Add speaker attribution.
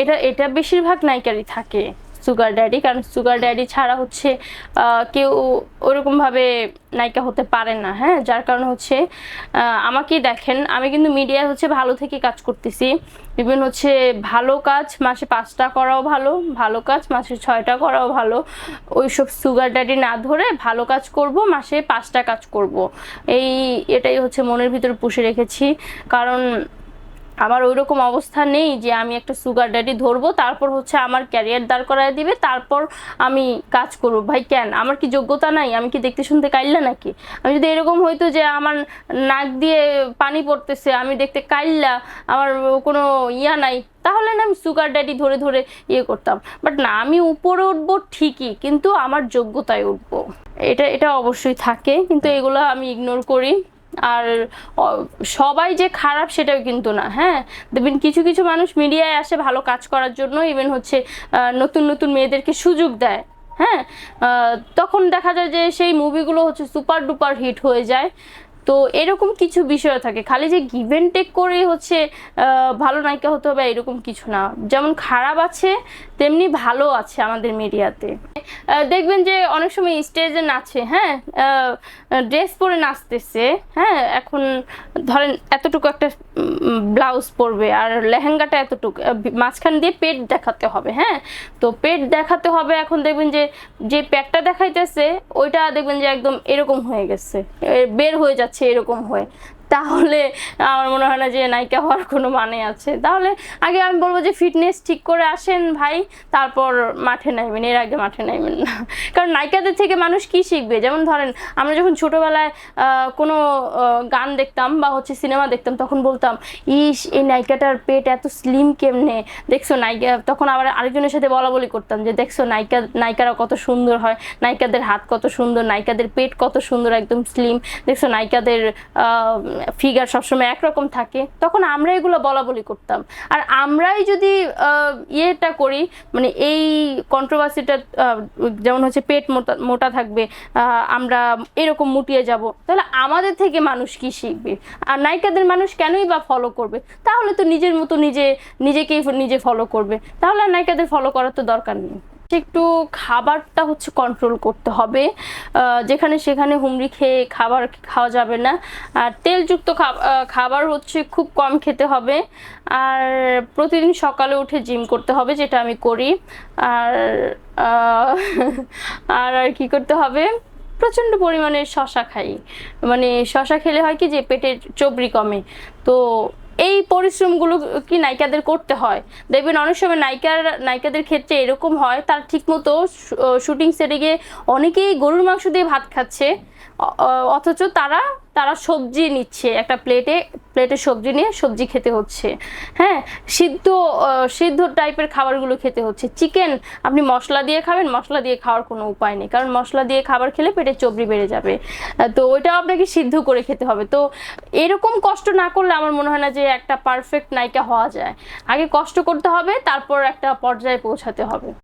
Speaker 1: এটা এটা বেশিরভাগ নায়িকারই থাকে সুগার ড্যাডি কারণ সুগার ড্যাডি ছাড়া হচ্ছে কেউ ওরকমভাবে নায়িকা হতে পারে না হ্যাঁ? যার কারণে হচ্ছে আহ, আমাকেই দেখেন। আমি কিন্তু মিডিয়ায় হচ্ছে ভালো থেকে কাজ করতেছি। ইভেন হচ্ছে ভালো কাজ মাসে পাঁচটা করাও ভালো ভালো কাজ মাসে ছয়টা করাও ভালো। ওইসব সুগার ড্যাডি না ধরে ভালো কাজ করব মাসে পাঁচটা কাজ করব। এই এটাই হচ্ছে মনের ভিতরে পুষে রেখেছি। কারণ আমার ওইরকম অবস্থা নেই যে আমি একটা সুগার ড্যাডি ধরবো তারপর হচ্ছে আমার ক্যারিয়ার দাঁড় করায় দিবে তারপর আমি কাজ করব। ভাই কেন? আমার কি যোগ্যতা নাই? আমি কি দেখতে শুনতে কাইল্লা নাকি? আমি যদি এরকম হইতো যে আমার নাক দিয়ে পানি পড়তেছে আমি দেখতে কাইল্লা আমার কোনো ইয়া নাই তাহলে না আমি সুগার ড্যাডি ধরে ধরে ইয়ে করতাম। বাট না আমি উপরে উঠবো ঠিকই কিন্তু আমার যোগ্যতায় উঠবো। এটা এটা অবশ্যই থাকে কিন্তু এগুলো আমি ইগনোর করি। আর সবাই যে খারাপ সেটাও কিন্তু না হ্যাঁ? দেখবেন কিছু কিছু মানুষ মিডিয়ায় আসে ভালো কাজ করার জন্য ইভেন হচ্ছে নতুন নতুন মেয়েদেরকে সুযোগ দেয় হ্যাঁ? তখন দেখা যায় যে সেই মুভিগুলো হচ্ছে সুপার ডুপার হিট হয়ে যায়। তো এরকম কিছু বিষয় থাকে। খালি যে গিভ অ্যান্ড টেক করে হচ্ছে ভালো নায়িকা হতে হবে এরকম কিছু না। যেমন খারাপ আছে, তেমনি ভালো আছে আমাদের মিডিয়াতে। দেখবেন যে অনেক সময় স্টেজে নাচে হ্যাঁ? ড্রেস পরে নাচতেছে হ্যাঁ? এখন ধরেন এতটুকু একটা ব্লাউজ পরবে আর লেহেঙ্গাটা এতটুকু মাঝখান দিয়ে পেট দেখাতে হবে হ্যাঁ? তো পেট দেখাতে হবে, এখন দেখবেন যে যে পেটটা দেখাইতেছে, ওইটা দেখবেন যে একদম এরকম হয়ে গেছে বের হয়ে যাচ্ছে এরকম হয়ে। তাহলে আমার মনে হয় না যে নায়িকা হওয়ার কোনো মানে আছে। তাহলে আগে আমি বলব যে ফিটনেস ঠিক করে আসেন ভাই, তারপর মাঠে নাইবেন এর আগে মাঠে নাইবেন না। কারণ নায়িকাদের থেকে মানুষ কি শিখবে? যেমন ধরেন, আমরা যখন ছোটোবেলায় কোনো গান দেখতাম বা হচ্ছে সিনেমা দেখতাম, তখন বলতাম, ইস, এই নায়িকাটার পেট এত স্লিম কেমনে? দেখছ নায়িকা, তখন আবার আরেকজনের সাথে বলা বলি করতাম যে, দেখছ নায়িকা নায়িকারা কত সুন্দর হয়, নায়িকাদের হাত কত সুন্দর, নায়িকাদের পেট কত সুন্দর, একদম স্লিম দেখছ নায়িকাদের ফিগার সবসময় একরকম থাকে, তখন আমরা এগুলো বলা বলি করতাম। আর আমরাই যদি ইয়েটা করি মানে এই কন্ট্রোভার্সিটা যেমন হচ্ছে পেট মোটা মোটা থাকবে আমরা এরকম মুটিয়ে যাব, তাহলে আমাদের থেকে মানুষ কি শিখবে? আর নায়িকাদের মানুষ কেনই বা ফলো করবে? তাহলে তো নিজের মতো নিজে, নিজেকেই নিজে ফলো করবে। তাহলে আর নায়িকাদের ফলো করার তো দরকার নেই। একটু খাবারটা হচ্ছে কন্ট্রোল করতে হবে। যেখানে সেখানে হুমড়ি খেয়ে খাবার খাওয়া যাবে না। আর তেলযুক্ত খাব- খাবার হচ্ছে খুব কম খেতে হবে। আর প্রতিদিন সকালে উঠে জিম করতে হবে, যেটা আমি করি। আর আর আর কি করতে হবে? প্রচণ্ড পরিমাণে শশা খাই। মানে শশা খেলে হয় কি যে পেটের চবড়ি কমে। তো এই পরিশ্রমগুলো কি নায়িকাদের করতে হয়? দেখবেন অনেক সময় নায়িকার, নায়িকাদের ক্ষেত্রে এরকম হয়, তার ঠিকমতো শুটিং সেটে গিয়ে অনেকেই গরুর মাংস দিয়ে ভাত খাচ্ছে অথচ তারা তারা সবজি নিচ্ছে। একটা প্লেটে প্লেটে সবজি নিয়ে সবজি খেতে হচ্ছে। হ্যাঁ সিদ্ধ সিদ্ধ টাইপের খাবারগুলো খেতে হচ্ছে। চিকেন আপনি মশলা দিয়ে খাবেন, মশলা দিয়ে খাওয়ার কোনো উপায় নেই। কারণ মশলা দিয়ে খাবার খেলে পেটে চবড়ি বেড়ে যাবে। তো ওইটাও আপনাকে সিদ্ধ করে খেতে হবে। তো এরকম কষ্ট না করলে আমার মনে হয় না যে একটা পারফেক্ট নায়িকা হওয়া যায়। আগে কষ্ট করতে হবে, তারপর একটা পর্যায়ে পৌঁছাতে হবে।